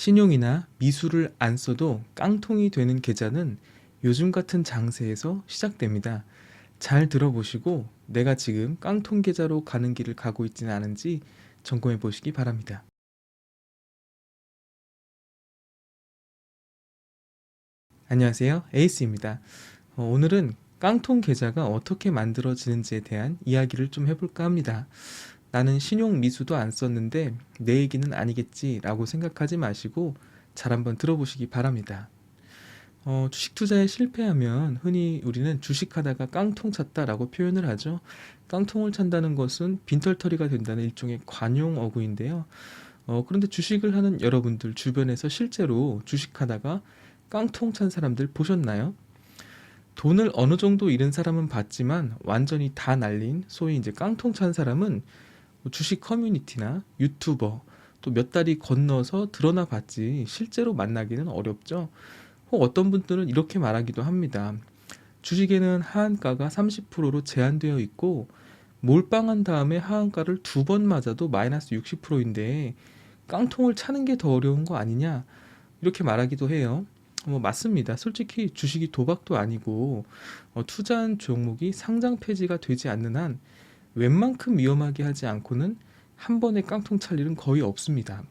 신용이나 미수를 안 써도 깡통이 되는 계좌는 요즘 같은 장세에서 시작됩니다. 잘 들어보시고 내가 지금 깡통 계좌로 가는 길을 가고 있지는 않은지 점검해 보시기 바랍니다. 안녕하세요. 에이스입니다. 어, 오늘은 깡통 계좌가 어떻게 만들어지는지에 대한 이야기를 좀 해볼까 합니다. 나는 신용 미수도 안 썼는데 내 얘기는 아니겠지라고 생각하지 마시고 잘 한번 들어보시기 바랍니다. 어, 주식 투자에 실패하면 흔히 우리는 주식하다가 깡통 찼다라고 표현을 하죠. 깡통을 찬다는 것은 빈털터리가 된다는 일종의 관용 어구인데요. 어, 그런데 주식을 하는 여러분들 주변에서 실제로 주식하다가 깡통 찬 사람들 보셨나요? 돈을 어느 정도 잃은 사람은 봤지만 완전히 다 날린 소위 이제 깡통 찬 사람은 뭐 주식 커뮤니티나 유튜버 또 몇 달이 건너서 드러나 봤지 실제로 만나기는 어렵죠. 혹 어떤 분들은 이렇게 말하기도 합니다. 주식에는 하한가가 30%로 제한되어 있고 몰빵한 다음에 하한가를 두 번 맞아도 마이너스 60%인데 깡통을 차는 게 더 어려운 거 아니냐 이렇게 말하기도 해요. 뭐 맞습니다. 솔직히 주식이 도박도 아니고 어, 투자한 종목이 상장 폐지가 되지 않는 한 웬만큼 위험하게 하지 않고는 한 번에 깡통 찰 일은 거의 없습니다.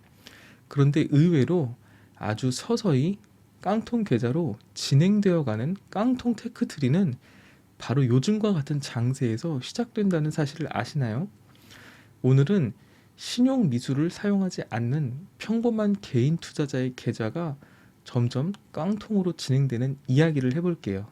그런데 의외로 아주 서서히 깡통 계좌로 진행되어 가는 깡통 테크트리는 바로 요즘과 같은 장세에서 시작된다는 사실을 아시나요? 오늘은 신용 미수를 사용하지 않는 평범한 개인 투자자의 계좌가 점점 깡통으로 진행되는 이야기를 해볼게요.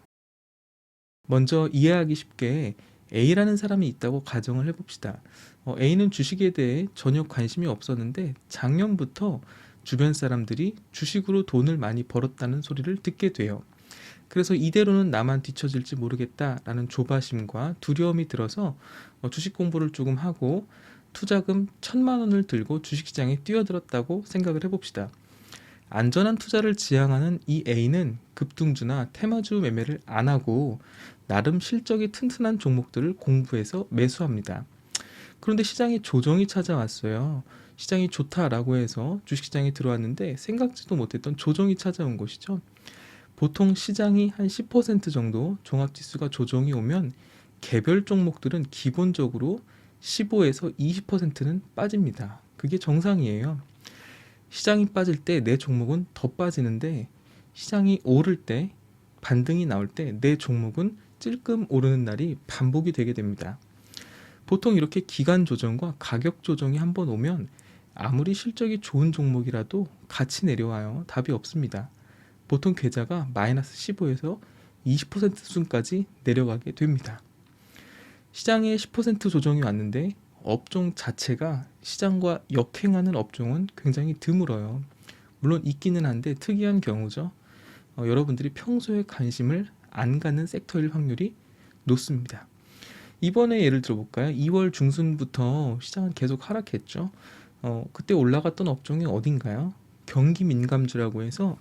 먼저 이해하기 쉽게 A라는 사람이 있다고 가정을 해봅시다. 어, A는 주식에 대해 전혀 관심이 없었는데 작년부터 주변 사람들이 주식으로 돈을 많이 벌었다는 소리를 듣게 돼요. 그래서 이대로는 나만 뒤처질지 모르겠다라는 조바심과 두려움이 들어서 어, 주식 공부를 조금 하고 투자금 천만 원을 들고 주식시장에 뛰어들었다고 생각을 해봅시다. 안전한 투자를 지향하는 이 A는 급등주나 테마주 매매를 안 하고 나름 실적이 튼튼한 종목들을 공부해서 매수합니다. 그런데 시장에 조정이 찾아왔어요. 시장이 좋다라고 해서 주식시장에 들어왔는데 생각지도 못했던 조정이 찾아온 것이죠. 보통 시장이 한 10% 정도 종합지수가 조정이 오면 개별 종목들은 기본적으로 15에서 20%는 빠집니다. 그게 정상이에요. 시장이 빠질 때 내 종목은 더 빠지는데 시장이 오를 때 반등이 나올 때 내 종목은 찔끔 오르는 날이 반복이 되게 됩니다. 보통 이렇게 기간 조정과 가격 조정이 한 번 오면 아무리 실적이 좋은 종목이라도 같이 내려와요. 답이 없습니다. 보통 계좌가 마이너스 15에서 20% 수준까지 내려가게 됩니다. 시장에 10% 조정이 왔는데 업종 자체가 시장과 역행하는 업종은 굉장히 드물어요. 물론 있기는 한데 특이한 경우죠. 어, 여러분들이 평소에 관심을 안 가는 섹터일 확률이 높습니다. 이번에 예를 들어볼까요? 2월 중순부터 시장은 계속 하락했죠. 어, 그때 올라갔던 업종이 어딘가요? 경기 민감주라고 해서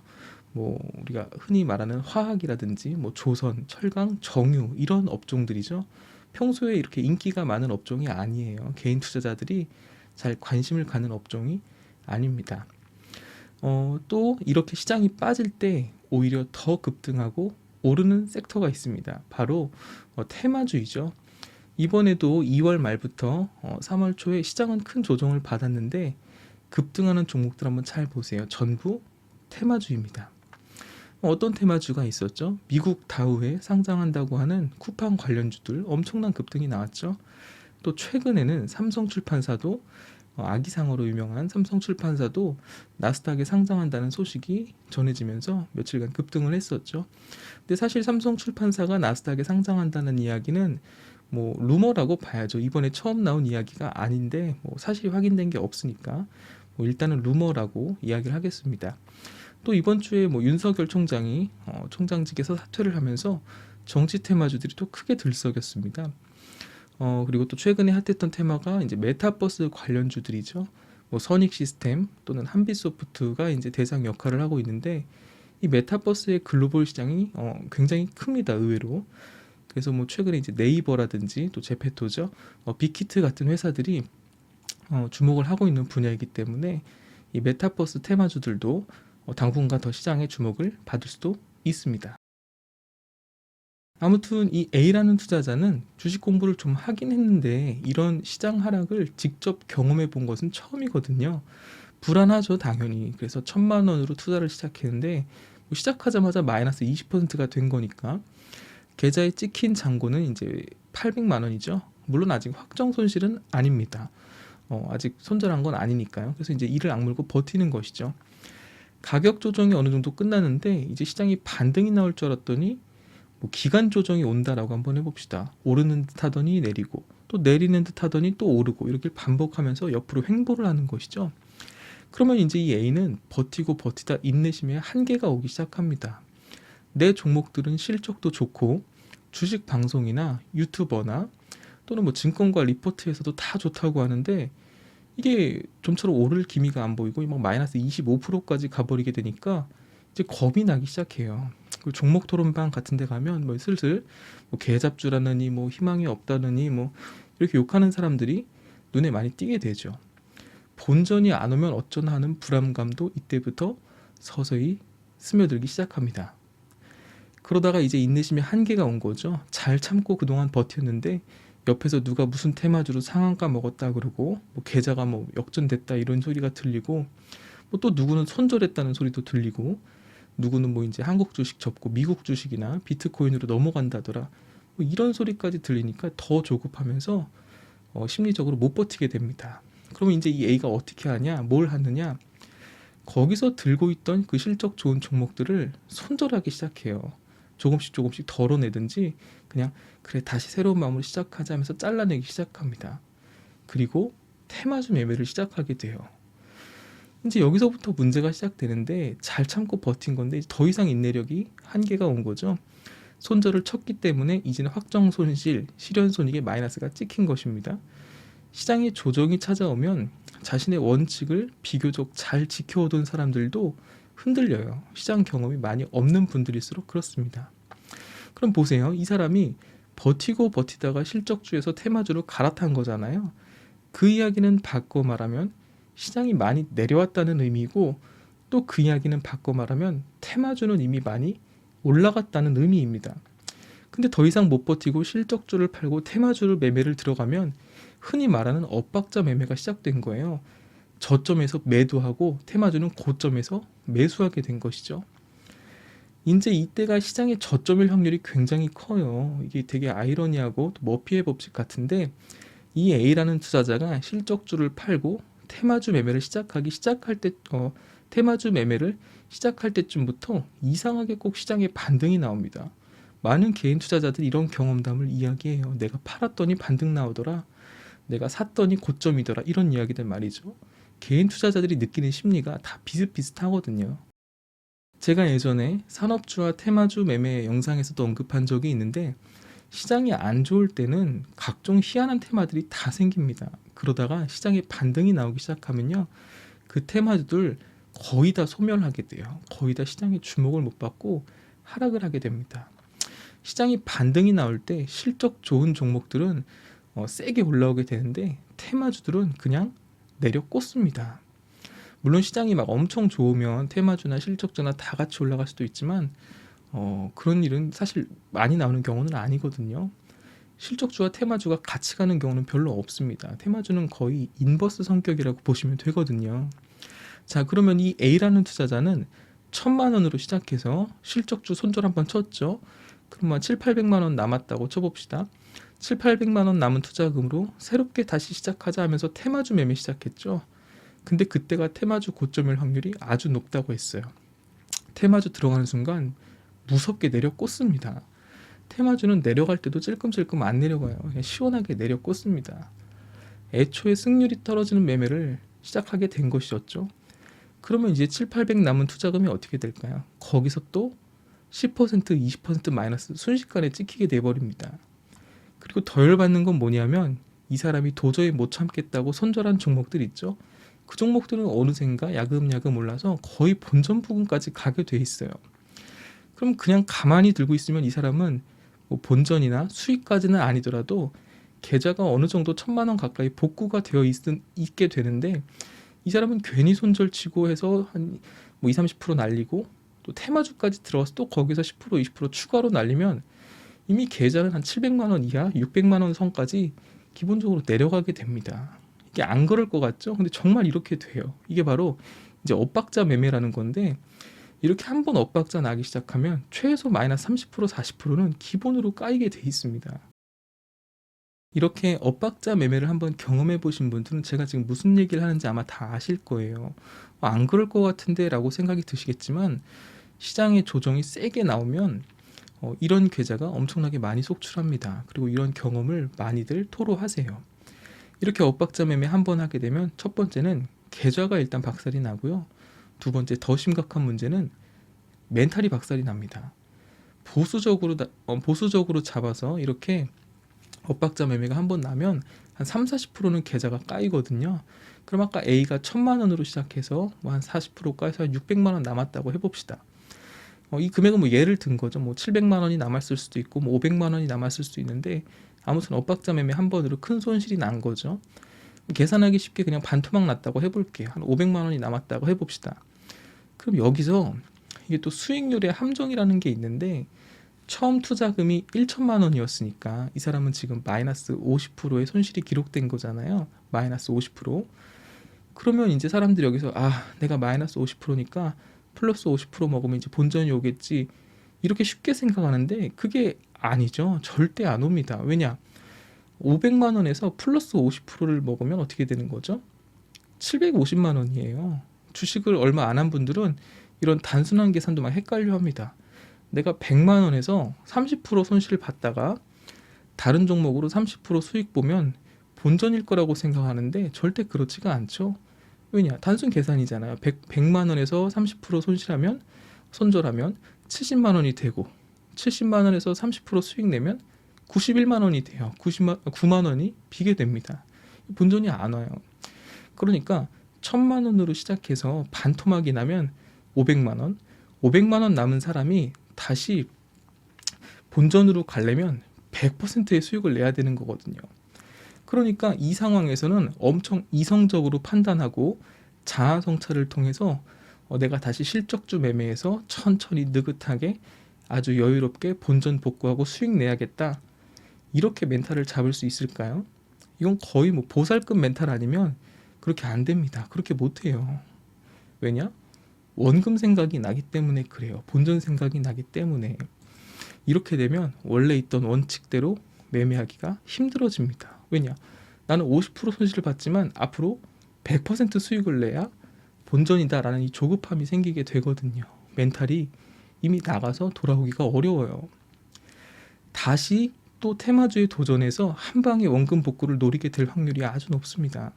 뭐 우리가 흔히 말하는 화학이라든지 뭐 조선, 철강, 정유 이런 업종들이죠. 평소에 이렇게 인기가 많은 업종이 아니에요. 개인 투자자들이 잘 관심을 가는 업종이 아닙니다. 어, 또 이렇게 시장이 빠질 때 오히려 더 급등하고 오르는 섹터가 있습니다. 바로 어, 테마주이죠. 이번에도 2월 말부터 어, 3월 초에 시장은 큰 조정을 받았는데 급등하는 종목들 한번 잘 보세요. 전부 테마주입니다. 어떤 테마주가 있었죠? 미국 다우에 상장한다고 하는 쿠팡 관련주들 엄청난 급등이 나왔죠. 또 최근에는 삼성 출판사도 어, 아기상어로 유명한 삼성 출판사도 나스닥에 상장한다는 소식이 전해지면서 며칠간 급등을 했었죠. 근데 사실 삼성 출판사가 나스닥에 상장한다는 이야기는 뭐 루머라고 봐야죠. 이번에 처음 나온 이야기가 아닌데 뭐 사실이 확인된 게 없으니까 뭐 일단은 루머라고 이야기를 하겠습니다. 또 이번 주에 뭐 윤석열 총장이 어, 총장직에서 사퇴를 하면서 정치 테마주들이 또 크게 들썩였습니다. 어, 그리고 또 최근에 핫했던 테마가 이제 메타버스 관련주들이죠. 뭐 선익 시스템 또는 한빛소프트가 이제 대상 역할을 하고 있는데 이 메타버스의 글로벌 시장이 어, 굉장히 큽니다. 의외로. 그래서 뭐 최근에 이제 네이버라든지 또 제페토죠, 어, 빅히트 같은 회사들이 어, 주목을 하고 있는 분야이기 때문에 이 메타버스 테마주들도 어, 당분간 더 시장의 주목을 받을 수도 있습니다. 아무튼 이 A라는 투자자는 주식 공부를 좀 하긴 했는데 이런 시장 하락을 직접 경험해 본 것은 처음이거든요. 불안하죠, 당연히. 그래서 천만 원으로 투자를 시작했는데 뭐 시작하자마자 마이너스 20%가 된 거니까 계좌에 찍힌 잔고는 이제 800만 원이죠. 물론 아직 확정 손실은 아닙니다. 어, 아직 손절한 건 아니니까요. 그래서 이제 이를 악물고 버티는 것이죠. 가격 조정이 어느 정도 끝났는데 이제 시장이 반등이 나올 줄 알았더니 뭐 기간 조정이 온다라고 한번 해봅시다. 오르는 듯 하더니 내리고 또 내리는 듯 하더니 또 오르고 이렇게 반복하면서 옆으로 횡보를 하는 것이죠. 그러면 이제 이 A는 버티고 버티다 인내심에 한계가 오기 시작합니다. 내 종목들은 실적도 좋고 주식 방송이나 유튜버나 또는 뭐 증권가 리포트에서도 다 좋다고 하는데 이게 좀처럼 오를 기미가 안 보이고 막 마이너스 25%까지 가버리게 되니까 이제 겁이 나기 시작해요. 그 종목 토론방 같은 데 가면 뭐 슬슬 뭐 개잡주라느니 뭐 희망이 없다느니 뭐 이렇게 욕하는 사람들이 눈에 많이 띄게 되죠. 본전이 안 오면 어쩌나 하는 불안감도 이때부터 서서히 스며들기 시작합니다. 그러다가 이제 인내심의 한계가 온 거죠. 잘 참고 그동안 버텼는데 옆에서 누가 무슨 테마주로 상한가 먹었다 그러고 뭐 계좌가 뭐 역전됐다 이런 소리가 들리고 뭐 또 누구는 손절했다는 소리도 들리고 누구는 뭐 이제 한국 주식 접고 미국 주식이나 비트코인으로 넘어간다더라 뭐 이런 소리까지 들리니까 더 조급하면서 어, 심리적으로 못 버티게 됩니다. 그러면 이제 이 A가 어떻게 하냐, 뭘 하느냐? 거기서 들고 있던 그 실적 좋은 종목들을 손절하기 시작해요. 조금씩 조금씩 덜어내든지 그냥 그래 다시 새로운 마음으로 시작하자 하면서 잘라내기 시작합니다. 그리고 테마주 매매를 시작하게 돼요. 이제 여기서부터 문제가 시작되는데 잘 참고 버틴 건데 더 이상 인내력이 한계가 온 거죠. 손절을 쳤기 때문에 이제는 확정 손실, 실현 손익의 마이너스가 찍힌 것입니다. 시장의 조정이 찾아오면 자신의 원칙을 비교적 잘 지켜오던 사람들도 흔들려요. 시장 경험이 많이 없는 분들일수록 그렇습니다. 그럼 보세요. 이 사람이 버티고 버티다가 실적주에서 테마주로 갈아탄 거잖아요. 그 이야기는 바꿔 말하면 시장이 많이 내려왔다는 의미고 또 그 이야기는 바꿔 말하면 테마주는 이미 많이 올라갔다는 의미입니다. 근데 더 이상 못 버티고 실적주를 팔고 테마주를 매매를 들어가면 흔히 말하는 엇박자 매매가 시작된 거예요. 저점에서 매도하고 테마주는 고점에서 매수하게 된 것이죠. 이제 이때가 시장의 저점일 확률이 굉장히 커요. 이게 되게 아이러니하고 머피의 법칙 같은데 이 A라는 투자자가 실적주를 팔고 테마주 매매를 시작하기 시작할 때 어, 테마주 매매를 시작할 때쯤부터 이상하게 꼭 시장에 반등이 나옵니다. 많은 개인 투자자들이 이런 경험담을 이야기해요. 내가 팔았더니 반등 나오더라. 내가 샀더니 고점이더라. 이런 이야기들 말이죠. 개인 투자자들이 느끼는 심리가 다 비슷비슷하거든요. 제가 예전에 산업주와 테마주 매매 영상에서도 언급한 적이 있는데 시장이 안 좋을 때는 각종 희한한 테마들이 다 생깁니다. 그러다가 시장에 반등이 나오기 시작하면요. 그 테마주들 거의 다 소멸하게 돼요. 거의 다 시장의 주목을 못 받고 하락을 하게 됩니다. 시장이 반등이 나올 때 실적 좋은 종목들은 어, 세게 올라오게 되는데 테마주들은 그냥 내려 꽂습니다. 물론 시장이 막 엄청 좋으면 테마주나 실적주나 다 같이 올라갈 수도 있지만 어, 그런 일은 사실 많이 나오는 경우는 아니거든요. 실적주와 테마주가 같이 가는 경우는 별로 없습니다. 테마주는 거의 인버스 성격이라고 보시면 되거든요. 자, 그러면 이 A라는 투자자는 천만 원으로 시작해서 실적주 손절 한번 쳤죠. 그러면 7, 800만 원 남았다고 쳐봅시다. 7, 800만 원 남은 투자금으로 새롭게 다시 시작하자 하면서 테마주 매매 시작했죠. 근데 그때가 테마주 고점일 확률이 아주 높다고 했어요. 테마주 들어가는 순간 무섭게 내려 꽂습니다. 테마주는 내려갈 때도 찔끔찔끔 안 내려가요. 그냥 시원하게 내려 꽂습니다. 애초에 승률이 떨어지는 매매를 시작하게 된 것이었죠. 그러면 이제 7, 800 남은 투자금이 어떻게 될까요? 거기서 또 10%, 20% 마이너스 순식간에 찍히게 돼버립니다. 그리고 더 열받는 건 뭐냐면 이 사람이 도저히 못 참겠다고 손절한 종목들 있죠. 그 종목들은 어느샌가 야금야금 올라서 거의 본전 부근까지 가게 돼 있어요. 그럼 그냥 가만히 들고 있으면 이 사람은 뭐 본전이나 수익까지는 아니더라도 계좌가 어느 정도 천만 원 가까이 복구가 되어 있, 있게 되는데 이 사람은 괜히 손절치고 해서 한 뭐 20, 30% 날리고 또 테마주까지 들어가서 또 거기서 10% 20% 추가로 날리면 이미 계좌는 한 700만 원 이하, 600만 원 선까지 기본적으로 내려가게 됩니다. 이게 안 그럴 것 같죠? 근데 정말 이렇게 돼요. 이게 바로 이제 엇박자 매매라는 건데 이렇게 한 번 엇박자 나기 시작하면 최소 마이너스 30% 40%는 기본으로 까이게 돼 있습니다. 이렇게 엇박자 매매를 한번 경험해 보신 분들은 제가 지금 무슨 얘기를 하는지 아마 다 아실 거예요. 어, 안 그럴 것 같은데 라고 생각이 드시겠지만 시장의 조정이 세게 나오면 어, 이런 계좌가 엄청나게 많이 속출합니다. 그리고 이런 경험을 많이들 토로하세요. 이렇게 엇박자 매매 한 번 하게 되면 첫 번째는 계좌가 일단 박살이 나고요. 두 번째 더 심각한 문제는 멘탈이 박살이 납니다. 보수적으로 나- 어, 보수적으로 잡아서 이렇게 엇박자 매매가 한 번 나면 한 3, 40%는 계좌가 까이거든요. 그럼 아까 A가 1000만 원으로 시작해서 뭐 한 40% 까서 한 600만 원 남았다고 해봅시다. 어, 이 금액은 뭐 예를 든 거죠. 뭐 700만 원이 남았을 수도 있고 뭐 500만 원이 남았을 수도 있는데 아무튼 엇박자 매매 한 번으로 큰 손실이 난 거죠. 계산하기 쉽게 그냥 반토막 났다고 해볼게요. 한 500만 원이 남았다고 해봅시다. 그럼 여기서 이게 또 수익률의 함정이라는 게 있는데 처음 투자금이 1천만 원이었으니까 이 사람은 지금 마이너스 50%의 손실이 기록된 거잖아요. 마이너스 50%. 그러면 이제 사람들이 여기서 아 내가 마이너스 50%니까 플러스 50% 먹으면 이제 본전이 오겠지 이렇게 쉽게 생각하는데 그게 아니죠. 절대 안 옵니다. 왜냐? 500만 원에서 플러스 50%를 먹으면 어떻게 되는 거죠? 750만 원이에요. 주식을 얼마 안 한 분들은 이런 단순한 계산도 막 헷갈려 합니다. 내가 100만 원에서 30% 손실을 봤다가 다른 종목으로 30% 수익 보면 본전일 거라고 생각하는데 절대 그렇지가 않죠. 왜냐? 단순 계산이잖아요. 100, 100 만 원에서 30% 손실하면 손절하면 70만 원이 되고 70만 원에서 30% 수익 내면 91만 원이 돼요. 90만 9만 원이 비게 됩니다. 본전이 안 와요. 그러니까 1000만 원으로 시작해서 반토막이 나면 500만 원, 500만 원 남은 사람이 다시 본전으로 가려면 100%의 수익을 내야 되는 거거든요. 그러니까 이 상황에서는 엄청 이성적으로 판단하고 자아 성찰을 통해서 어, 내가 다시 실적주 매매해서 천천히 느긋하게 아주 여유롭게 본전 복구하고 수익 내야겠다. 이렇게 멘탈을 잡을 수 있을까요? 이건 거의 뭐 보살급 멘탈 아니면 그렇게 안 됩니다. 그렇게 못 해요. 왜냐? 원금 생각이 나기 때문에 그래요. 본전 생각이 나기 때문에 이렇게 되면 원래 있던 원칙대로 매매하기가 힘들어집니다. 왜냐? 나는 50% 손실을 봤지만 앞으로 100% 수익을 내야 본전이다라는 이 조급함이 생기게 되거든요. 멘탈이 이미 나가서 돌아오기가 어려워요. 다시 또 테마주에 도전해서 한 방에 원금 복구를 노리게 될 확률이 아주 높습니다.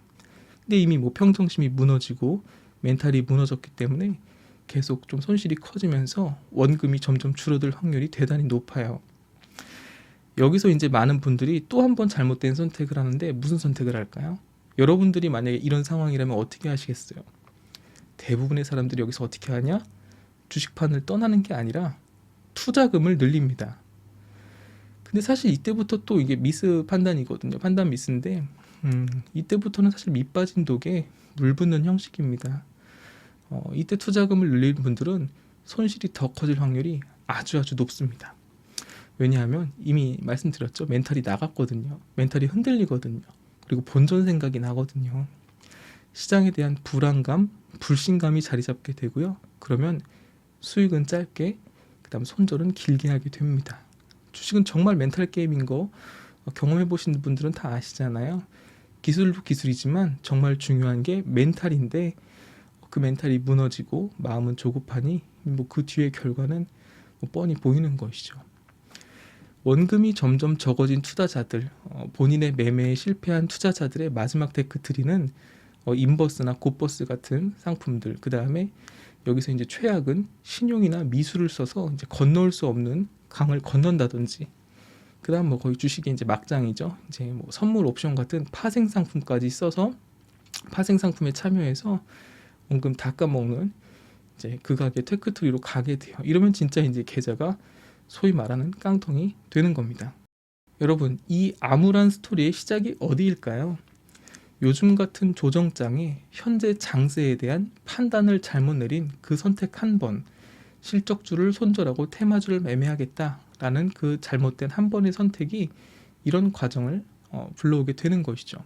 근데 이미 뭐 평정심이 무너지고 멘탈이 무너졌기 때문에 계속 좀 손실이 커지면서 원금이 점점 줄어들 확률이 대단히 높아요. 여기서 이제 많은 분들이 또 한 번 잘못된 선택을 하는데 무슨 선택을 할까요? 여러분들이 만약에 이런 상황이라면 어떻게 하시겠어요? 대부분의 사람들이 여기서 어떻게 하냐? 주식판을 떠나는 게 아니라 투자금을 늘립니다. 근데 사실 이때부터 또 이게 미스 판단이거든요. 판단 미스인데 음, 이때부터는 사실 밑 빠진 독에 물 붓는 형식입니다. 어, 이때 투자금을 늘리는 분들은 손실이 더 커질 확률이 아주 아주 높습니다. 왜냐하면 이미 말씀드렸죠. 멘탈이 나갔거든요. 멘탈이 흔들리거든요. 그리고 본전 생각이 나거든요. 시장에 대한 불안감, 불신감이 자리 잡게 되고요. 그러면 수익은 짧게, 그다음 손절은 길게 하게 됩니다. 주식은 정말 멘탈 게임인 거 어, 경험해 보신 분들은 다 아시잖아요. 기술도 기술이지만 정말 중요한 게 멘탈인데 그 멘탈이 무너지고 마음은 조급하니 뭐 그 뒤의 결과는 뭐 뻔히 보이는 것이죠. 원금이 점점 적어진 투자자들, 어, 본인의 매매에 실패한 투자자들의 마지막 테크트리는 어, 인버스나 곱버스 같은 상품들, 그 다음에 여기서 이제 최악은 신용이나 미술을 써서 이제 건너올 수 없는 강을 건넌다든지, 그 다음 뭐 거의 주식의 이제 막장이죠. 이제 뭐 선물 옵션 같은 파생 상품까지 써서 파생 상품에 참여해서 원금 다 까먹는 이제 극악의 테크트리로 가게 돼요. 이러면 진짜 이제 계좌가 소위 말하는 깡통이 되는 겁니다. 여러분, 이 암울한 스토리의 시작이 어디일까요? 요즘 같은 조정장에 현재 장세에 대한 판단을 잘못 내린 그 선택 한 번, 실적주를 손절하고 테마주를 매매하겠다라는 그 잘못된 한 번의 선택이 이런 과정을 어, 불러오게 되는 것이죠.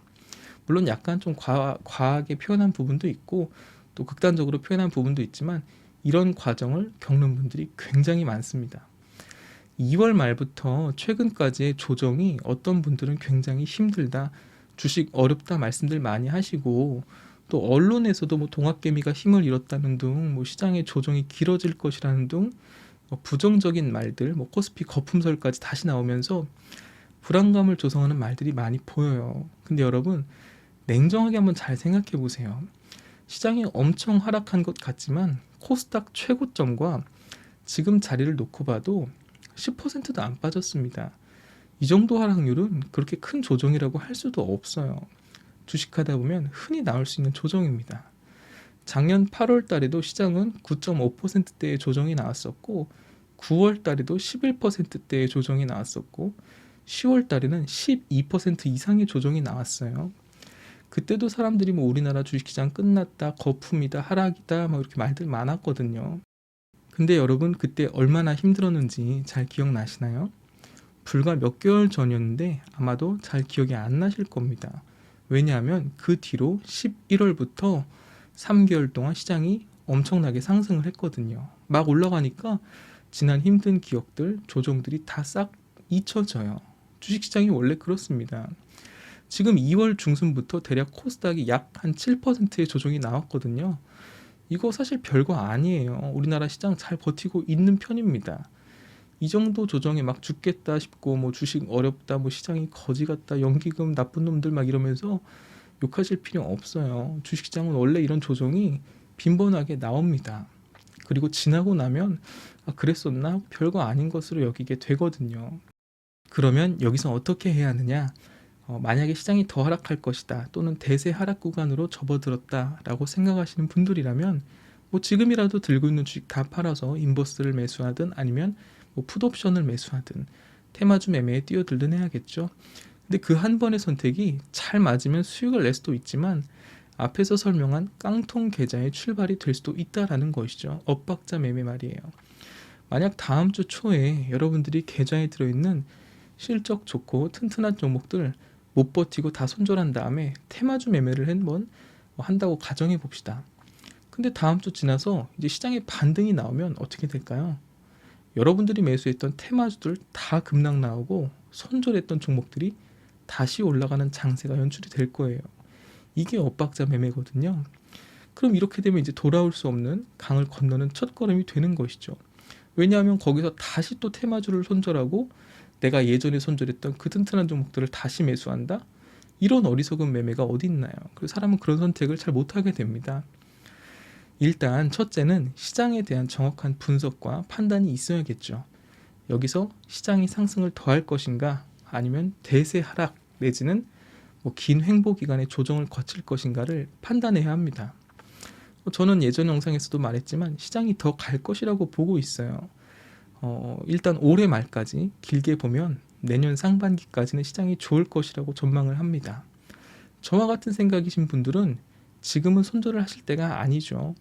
물론 약간 좀 과, 과하게 표현한 부분도 있고 또 극단적으로 표현한 부분도 있지만 이런 과정을 겪는 분들이 굉장히 많습니다. 2월 말부터 최근까지의 조정이 어떤 분들은 굉장히 힘들다, 주식 어렵다 말씀들 많이 하시고 또 언론에서도 뭐 동학개미가 힘을 잃었다는 등 뭐 시장의 조정이 길어질 것이라는 등뭐 부정적인 말들, 뭐 코스피 거품설까지 다시 나오면서 불안감을 조성하는 말들이 많이 보여요. 근데 여러분 냉정하게 한번 잘 생각해 보세요. 시장이 엄청 하락한 것 같지만 코스닥 최고점과 지금 자리를 놓고 봐도 10%도 안 빠졌습니다. 이 정도 하락률은 그렇게 큰 조정이라고 할 수도 없어요. 주식하다 보면 흔히 나올 수 있는 조정입니다. 작년 8월 달에도 시장은 9.5%대의 조정이 나왔었고 9월 달에도 11%대의 조정이 나왔었고 10월 달에는 12% 이상의 조정이 나왔어요. 그때도 사람들이 뭐 우리나라 주식시장 끝났다, 거품이다, 하락이다, 뭐 이렇게 말들 많았거든요. 근데 여러분 그때 얼마나 힘들었는지 잘 기억나시나요? 불과 몇 개월 전이었는데 아마도 잘 기억이 안 나실 겁니다. 왜냐하면 그 뒤로 11월부터 3개월 동안 시장이 엄청나게 상승을 했거든요. 막 올라가니까 지난 힘든 기억들, 조정들이 다 싹 잊혀져요. 주식시장이 원래 그렇습니다. 지금 2월 중순부터 대략 코스닥이 약 한 7%의 조정이 나왔거든요. 이거 사실 별거 아니에요. 우리나라 시장 잘 버티고 있는 편입니다. 이 정도 조정에 막 죽겠다 싶고 뭐 주식 어렵다 뭐 시장이 거지 같다 연기금 나쁜 놈들 막 이러면서 욕하실 필요 없어요. 주식시장은 원래 이런 조정이 빈번하게 나옵니다. 그리고 지나고 나면 아 그랬었나 별거 아닌 것으로 여기게 되거든요. 그러면 여기서 어떻게 해야 하느냐? 어, 만약에 시장이 더 하락할 것이다 또는 대세 하락 구간으로 접어들었다라고 생각하시는 분들이라면 뭐 지금이라도 들고 있는 주식 다 팔아서 인버스를 매수하든 아니면 뭐 풋옵션을 매수하든 테마주 매매에 뛰어들든 해야겠죠. 근데 그 한 번의 선택이 잘 맞으면 수익을 낼 수도 있지만 앞에서 설명한 깡통 계좌의 출발이 될 수도 있다라는 것이죠. 엇박자 매매 말이에요. 만약 다음 주 초에 여러분들이 계좌에 들어있는 실적 좋고 튼튼한 종목들 못 버티고 다 손절한 다음에 테마주 매매를 한번 한다고 가정해 봅시다. 근데 다음 주 지나서 이제 시장에 반등이 나오면 어떻게 될까요? 여러분들이 매수했던 테마주들 다 급락 나오고 손절했던 종목들이 다시 올라가는 장세가 연출이 될 거예요. 이게 엇박자 매매거든요. 그럼 이렇게 되면 이제 돌아올 수 없는 강을 건너는 첫 걸음이 되는 것이죠. 왜냐하면 거기서 다시 또 테마주를 손절하고 내가 예전에 손절했던 그 튼튼한 종목들을 다시 매수한다? 이런 어리석은 매매가 어디 있나요? 그 사람은 그런 선택을 잘 못하게 됩니다. 일단 첫째는 시장에 대한 정확한 분석과 판단이 있어야겠죠. 여기서 시장이 상승을 더할 것인가 아니면 대세 하락 내지는 뭐 긴 횡보 기간의 조정을 거칠 것인가를 판단해야 합니다. 뭐 저는 예전 영상에서도 말했지만 시장이 더 갈 것이라고 보고 있어요. 어, 일단 올해 말까지 길게 보면 내년 상반기까지는 시장이 좋을 것이라고 전망을 합니다. 저와 같은 생각이신 분들은 지금은 손절을 하실 때가 아니죠.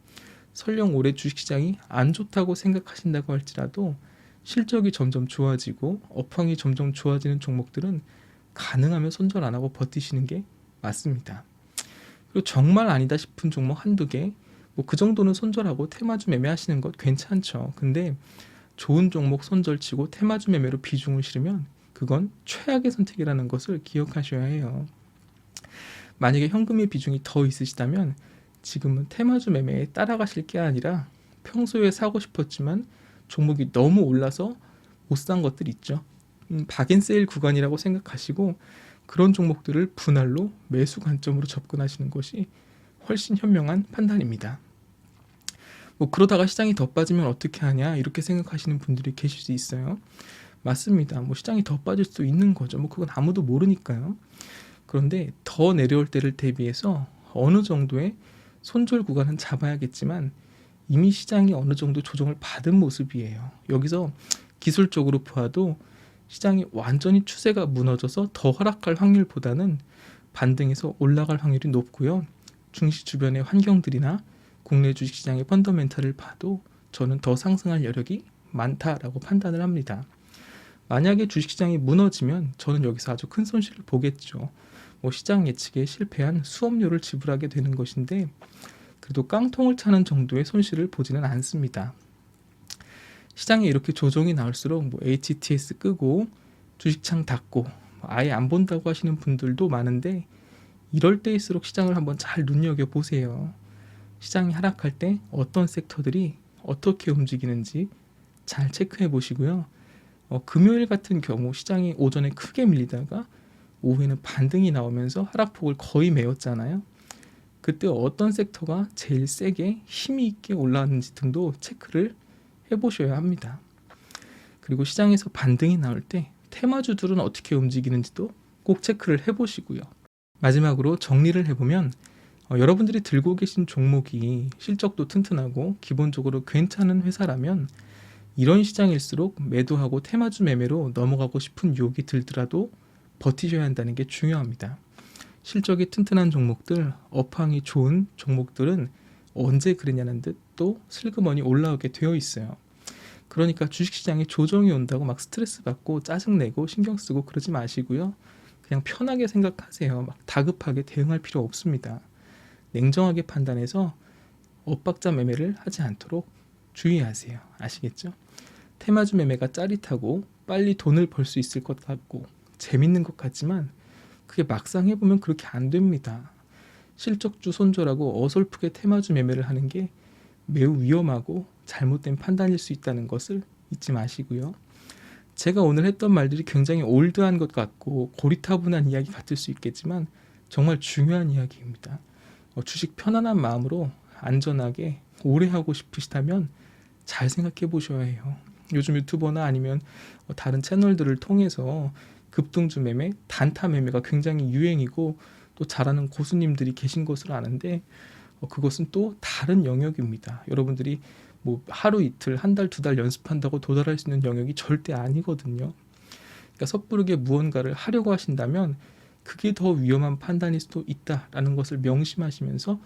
설령 올해 주식시장이 안 좋다고 생각하신다고 할지라도 실적이 점점 좋아지고 업황이 점점 좋아지는 종목들은 가능하면 손절 안 하고 버티시는 게 맞습니다. 그리고 정말 아니다 싶은 종목 한두 개, 뭐 그 정도는 손절하고 테마주 매매하시는 것 괜찮죠. 근데 좋은 종목 손절치고 테마주 매매로 비중을 실으면 그건 최악의 선택이라는 것을 기억하셔야 해요. 만약에 현금의 비중이 더 있으시다면 지금은 테마주 매매에 따라가실 게 아니라 평소에 사고 싶었지만 종목이 너무 올라서 못 산 것들 있죠. 음, 박앤세일 구간이라고 생각하시고 그런 종목들을 분할로 매수 관점으로 접근하시는 것이 훨씬 현명한 판단입니다. 뭐 그러다가 시장이 더 빠지면 어떻게 하냐 이렇게 생각하시는 분들이 계실 수 있어요. 맞습니다. 뭐 시장이 더 빠질 수 있는 거죠. 뭐 그건 아무도 모르니까요. 그런데 더 내려올 때를 대비해서 어느 정도의 손절 구간은 잡아야겠지만 이미 시장이 어느 정도 조정을 받은 모습이에요. 여기서 기술적으로 보아도 시장이 완전히 추세가 무너져서 더 하락할 확률보다는 반등해서 올라갈 확률이 높고요. 중시 주변의 환경들이나 국내 주식시장의 펀더멘탈을 봐도 저는 더 상승할 여력이 많다라고 판단을 합니다. 만약에 주식시장이 무너지면 저는 여기서 아주 큰 손실을 보겠죠. 뭐 시장 예측에 실패한 수업료를 지불하게 되는 것인데 그래도 깡통을 차는 정도의 손실을 보지는 않습니다. 시장에 이렇게 조정이 나올수록 뭐 HTS 끄고 주식창 닫고 뭐 아예 안 본다고 하시는 분들도 많은데 이럴 때일수록 시장을 한번 잘 눈여겨 보세요. 시장이 하락할 때 어떤 섹터들이 어떻게 움직이는지 잘 체크해 보시고요. 어, 금요일 같은 경우 시장이 오전에 크게 밀리다가 오후에는 반등이 나오면서 하락폭을 거의 메웠잖아요. 그때 어떤 섹터가 제일 세게 힘이 있게 올라왔는지 등도 체크를 해 보셔야 합니다. 그리고 시장에서 반등이 나올 때 테마주들은 어떻게 움직이는지도 꼭 체크를 해 보시고요. 마지막으로 정리를 해보면 어, 여러분들이 들고 계신 종목이 실적도 튼튼하고 기본적으로 괜찮은 회사라면 이런 시장일수록 매도하고 테마주 매매로 넘어가고 싶은 유혹이 들더라도 버티셔야 한다는 게 중요합니다. 실적이 튼튼한 종목들, 업황이 좋은 종목들은 언제 그랬냐는 듯 또 슬그머니 올라오게 되어 있어요. 그러니까 주식시장에 조정이 온다고 막 스트레스 받고 짜증내고 신경 쓰고 그러지 마시고요. 그냥 편하게 생각하세요. 막 다급하게 대응할 필요 없습니다. 냉정하게 판단해서 엇박자 매매를 하지 않도록 주의하세요. 아시겠죠? 테마주 매매가 짜릿하고 빨리 돈을 벌 수 있을 것 같고 재밌는 것 같지만 그게 막상 해보면 그렇게 안 됩니다. 실적주 손절하고 어설프게 테마주 매매를 하는 게 매우 위험하고 잘못된 판단일 수 있다는 것을 잊지 마시고요. 제가 오늘 했던 말들이 굉장히 올드한 것 같고 고리타분한 이야기 같을 수 있겠지만 정말 중요한 이야기입니다. 어, 주식 편안한 마음으로 안전하게 오래 하고 싶으시다면 잘 생각해 보셔야 해요. 요즘 유튜버나 아니면 어, 다른 채널들을 통해서 급등주 매매, 단타 매매가 굉장히 유행이고 또 잘하는 고수님들이 계신 것으로 아는데 어, 그것은 또 다른 영역입니다. 여러분들이 뭐 하루 이틀, 한 달, 두 달 연습한다고 도달할 수 있는 영역이 절대 아니거든요. 그러니까 섣부르게 무언가를 하려고 하신다면 그게 더 위험한 판단일 수도 있다라는 것을 명심하시면서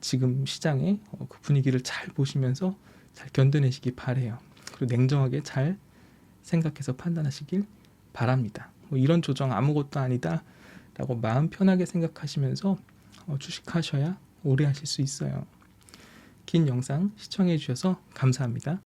지금 시장의 어, 그 분위기를 잘 보시면서 잘 견뎌내시기 바래요. 그리고 냉정하게 잘 생각해서 판단하시길 바랍니다. 뭐 이런 조정 아무것도 아니다라고 마음 편하게 생각하시면서 어, 주식하셔야 오래 하실 수 있어요. 긴 영상 시청해 주셔서 감사합니다.